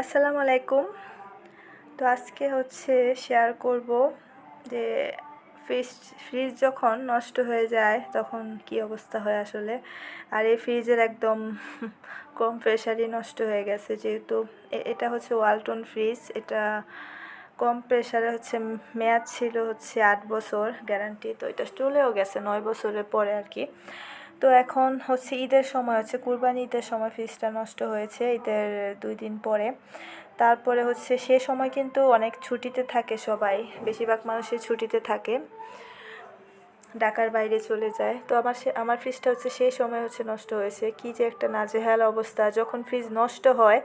আসসালামু আলাইকুম। তো আজকে হচ্ছে শেয়ার করব যে ফ্রিজ ফ্রিজ যখন নষ্ট হয়ে যায় তখন কি অবস্থা হয় আসলে? আর এই ফ্রিজের একদম কম প্রেশারই নষ্ট হয়ে গেছে যেহেতু এটা হচ্ছে ওয়ালটন ফ্রিজ এটা কম প্রেশারে হচ্ছে মেয়াদ ছিল হচ্ছে আট বছর গ্যারান্টি তো এটা চলেও গেছে নয় বছরের পরে আর কি। তো এখন হচ্ছে ঈদের সময় হচ্ছে কুরবানি ঈদের সময় ফ্রিজটা নষ্ট হয়েছে ঈদের দুই দিন পরে। তারপরে হচ্ছে সে সময় কিন্তু অনেক ছুটিতে থাকে সবাই, বেশিরভাগ মানুষের ছুটিতে থাকে, ঢাকার বাইরে চলে যায়। তো আমার সে, আমার ফ্রিজটা হচ্ছে সেই সময় হচ্ছে নষ্ট হয়েছে। কি যে একটা নাজেহাল অবস্থা, যখন ফ্রিজ নষ্ট হয়,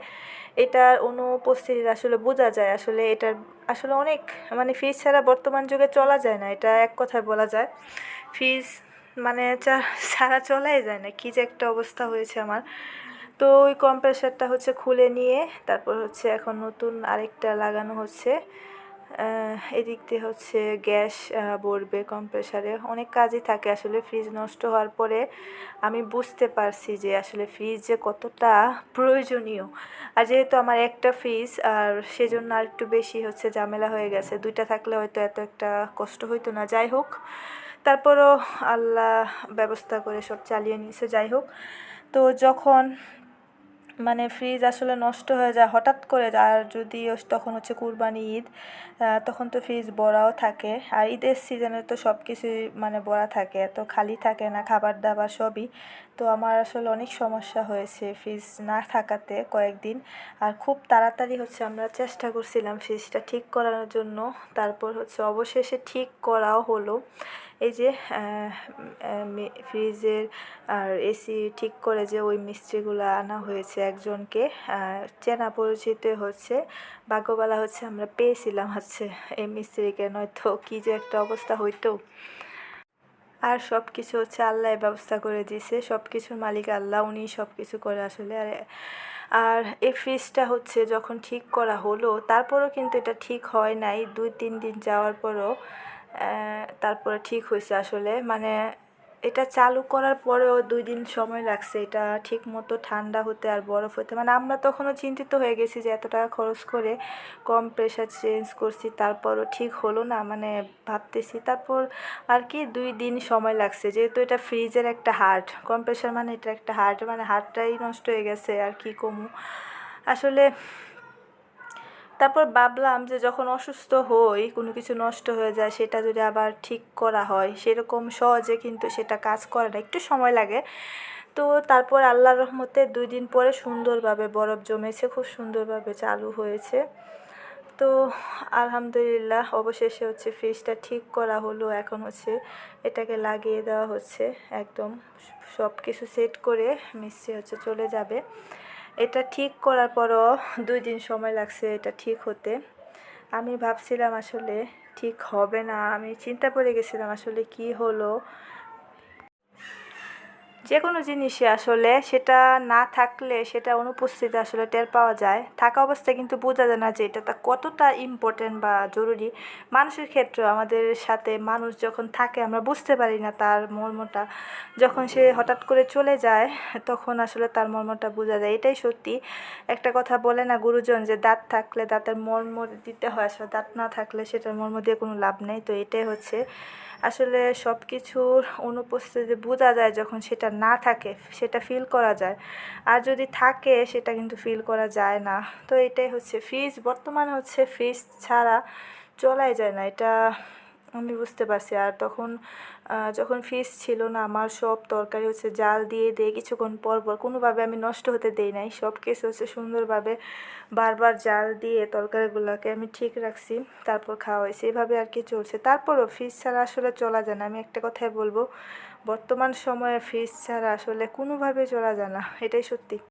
এটার অনুপস্থিতি আসলে বোঝা যায়। আসলে এটার, আসলে অনেক মানে ফ্রিজ ছাড়া বর্তমান যুগে চলা যায় না, এটা এক কথায় বলা যায়। ফ্রিজ মানে ছাড়া চলাই যায় না, কি যে একটা অবস্থা হয়েছে আমার। তো ওই কম্প্রেসারটা হচ্ছে খুলে নিয়ে, তারপর হচ্ছে এখন নতুন আরেকটা লাগানো হচ্ছে। এদিক দিয়ে হচ্ছে গ্যাস ভরবে কম্প্রেসারে অনেক কাজই থাকে আসলে ফ্রিজ নষ্ট হওয়ার পরে। আমি বুঝতে পারছি যে আসলে ফ্রিজ যে কতটা প্রয়োজনীয়। আর যেহেতু আমার একটা ফ্রিজ আর সেজন্য আর একটু বেশি হচ্ছে ঝামেলা হয়ে গেছে। দুইটা থাকলে হয়তো এত একটা কষ্ট হইতো না। যাই হোক তারপরও আল্লাহ ব্যবস্থা করে সব চালিয়ে নিয়েছে যাই হোক। তো যখন মানে ফ্রিজ আসলে নষ্ট হয়ে যায়, হঠাৎ করে আর যদি তখন হচ্ছে কুরবানি ঈদ তখন তো ফ্রিজ ভরাও থাকে। আর ঈদের সিজনে তো সব কিছুই মানে ভরা থাকে এত খালি থাকে না, খাবার দাবার সবই। তো আমার আসলে অনেক সমস্যা হয়েছে ফ্রিজ না থাকাতে কয়েকদিন। আর খুব তাড়াতাড়ি হচ্ছে আমরা চেষ্টা করছিলাম ফ্রিজটা ঠিক করানোর জন্য। তারপর হচ্ছে অবশেষে ঠিক করাও হলো। এই যে ফ্রিজের আর এসি ঠিক করে যে ওই মিস্ত্রিগুলো আনা হয়েছে একজনকে চেনা পরিচিত হচ্ছে। ভাগ্যবালা হচ্ছে আমরা পেয়েছিলাম হচ্ছে এই মিস্ত্রিকে, নয়তো কী যে একটা অবস্থা হইতো। আর সব কিছু হচ্ছে আল্লাহ ব্যবস্থা করে দিয়েছে। সব কিছুর মালিক আল্লাহ, উনি সব কিছু করে আসলে। আর আর এই ফ্রিজটা হচ্ছে যখন ঠিক করা হলো, তারপরও কিন্তু এটা ঠিক হয় নাই। দুই, তিন দিন যাওয়ার পরও তারপরে ঠিক হয়েছে আসলে। মানে এটা চালু করার পরেও দুই দিন সময় লাগছে। এটা ঠিক মতো ঠান্ডা হতে আর বরফ হতে। মানে আমরা তখনও চিন্তিত হয়ে গেছি যে এত টাকা খরচ করে কম প্রেশার চেঞ্জ করছি, তারপরও ঠিক হলো না মানে ভাবতেছি। তারপর আর কি দুই দিন সময় লাগছে। যেহেতু এটা ফ্রিজের একটা হার্ট, কম প্রেশার মানে এটা একটা হার্ট মানে হার্টটাই নষ্ট হয়ে গেছে, আর কি কমু? আসলে তারপর ভাবলাম যে যখন অসুস্থ হই, কোনো কিছু নষ্ট হয়ে যায়, সেটা যদি আবার ঠিক করা হয়, সেরকম সহজে কিন্তু সেটা কাজ করে না, একটু সময় লাগে। তো তারপর আল্লাহর রহমতে দুই দিন পরে সুন্দরভাবে বরফ জমেছে, খুব সুন্দরভাবে চালু হয়েছে। তো আলহামদুলিল্লাহ, অবশেষে হচ্ছে ফ্রিজটা ঠিক করা হলো, এখন হচ্ছে এটাকে লাগিয়ে দেওয়া হচ্ছে, একদম সব কিছু সেট করে মিস্ত্রি হচ্ছে চলে যাবে। এটা ঠিক করার পরও দুই দিন সময় লাগছে এটা ঠিক হতে। আমি ভাবছিলাম আসলে ঠিক হবে না, আমি চিন্তা পড়ে গেছিলাম আসলে কি হলো। যে কোনো জিনিসই আসলে সেটা না থাকলে সেটা অনুপস্থিতি আসলে টের পাওয়া যায়। থাকা অবস্থায় কিন্তু বোঝা যায় না যে এটা তা কতটা ইম্পর্টেন্ট বা জরুরি। মানুষের ক্ষেত্রে আমাদের সাথে মানুষ যখন থাকে আমরা বুঝতে পারি না তার মর্মটা। যখন সে হঠাৎ করে চলে যায়, তখন আসলে তার মর্মটা বোঝা যায়। এটাই সত্যি। একটা কথা বলে না গুরুজন যে দাঁত থাকলে দাঁতের মর্ম দিতে হয়, আসলে দাঁত না থাকলে সেটার মর্ম দিয়ে কোনো লাভ নেই। তো এটাই হচ্ছে আসলে সব কিছুর অনুপস্থিতি বোঝা যায় যখন সেটা না থাকে, সেটা ফিল করা যায়। আর যদি থাকে, সেটা কিন্তু ফিল করা যায় না। তো এটাই হচ্ছে ফ্রিজ বর্তমানে হচ্ছে ফ্রিজ ছাড়া চলাই যায় না। এটা আমি বুঝতে পারছি। আর তখন যখন ফিস ছিল না, আমার সব তরকারি হচ্ছে জাল দিয়ে দিয়ে কিছুক্ষণ পর পর কোনোভাবে আমি নষ্ট হতে দেই নাই। সব কিছু হচ্ছে সুন্দরভাবে বারবার জাল দিয়ে তরকারিগুলোকে আমি ঠিক রাখছি, তারপর খাওয়া হয়েছে এভাবে আর কি চলছে। তারপরও ফিস ছাড়া আসলে চলা যায় না। আমি একটা কথাই বলব, বর্তমান সময়ে ফ্রিজ ছাড়া আসলে কোনোভাবে চলা যায় না। এটাই সত্যি।